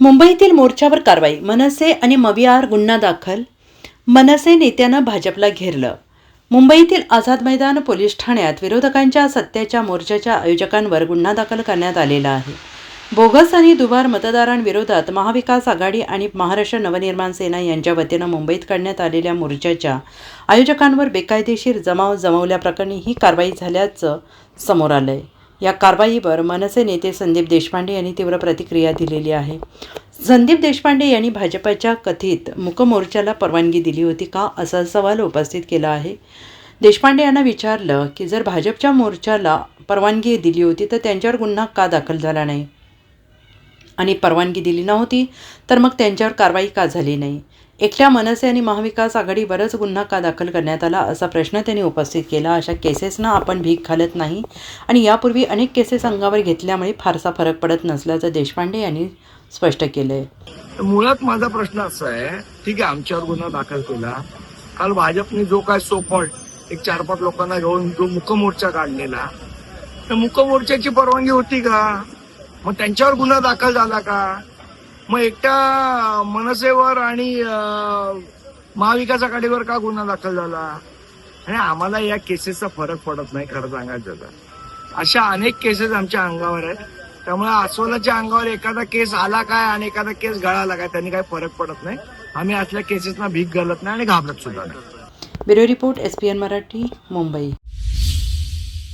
मुंबईतील मोर्चावर कारवाई मनसे आणि मविआर गुन्हा दाखल मनसे नेत्यानं भाजपला घेरलं. मुंबईतील आझाद मैदान पोलीस ठाण्यात विरोधकांच्या सत्याच्या मोर्चाच्या आयोजकांवर गुन्हा दाखल करण्यात आलेला आहे. बोगस आणि दुबार मतदारांविरोधात महाविकास आघाडी आणि महाराष्ट्र नवनिर्माण सेना यांच्या वतीनं मुंबईत काढण्यात आलेल्या मोर्चाच्या आयोजकांवर बेकायदेशीर जमाव जमवल्याप्रकरणी ही कारवाई झाल्याचं समोर आलं आहे या कारवाईवर मनसे नेते संदीप देशपांडे यांनी तीव्र प्रतिक्रिया दिलेली आहे. संदीप देशपांडे यांनी भाजपच्या कथित मुकमोर्चाला परवानगी दिली होती का असा सवाल उपस्थित केला आहे. देशपांडे यांना विचारलं की जर भाजपच्या मोर्चाला परवानगी दिली होती तर त्यांच्यावर गुन्हा का दाखल झाला नाही? आणि परवानगी दिली नव्हती तर मग त्यांच्यावर कारवाई का झाली नाही? एकट्या मनसे आणि महाविकास आघाडीवरच गुन्हा का दाखल करण्यात आला असा प्रश्न त्यांनी उपस्थित केला. अशा केसेसना आपण भीक घालत नाही आणि यापूर्वी अनेक केसेस अंगावर घेतल्यामुळे फारसा फरक पडत नसल्याचं देशपांडे यांनी स्पष्ट केलं आहे मुळात माझा प्रश्न असा आहे ठीक आहे आमच्यावर गुन्हा दाखल केला. काल भाजपने जो काय सोपट एक चार पाच लोकांना घेऊन जो मुकमोर्चा काढलेला त्या मुकमोर्चाची परवानगी होती का? मग त्यांच्यावर गुन्हा दाखल झाला का? मग एकट्या मनसेवर आणि महाविकास आघाडीवर का गुन्हा दाखल झाला? आणि आम्हाला या केसेसचा फरक पडत नाही खरं सांगायचं तर. अशा अनेक केसेस आमच्या अंगावर आहेत. त्यामुळे अस्वलाच्या अंगावर एखादा केस आला काय आणि एखादा केस गळाला काय त्यांनी काही फरक पडत नाही. आम्ही असल्या केसेसना भीक घालत नाही आणि घाबरत सुद्धा नाही. Bureau report S P N Marathi Mumbai.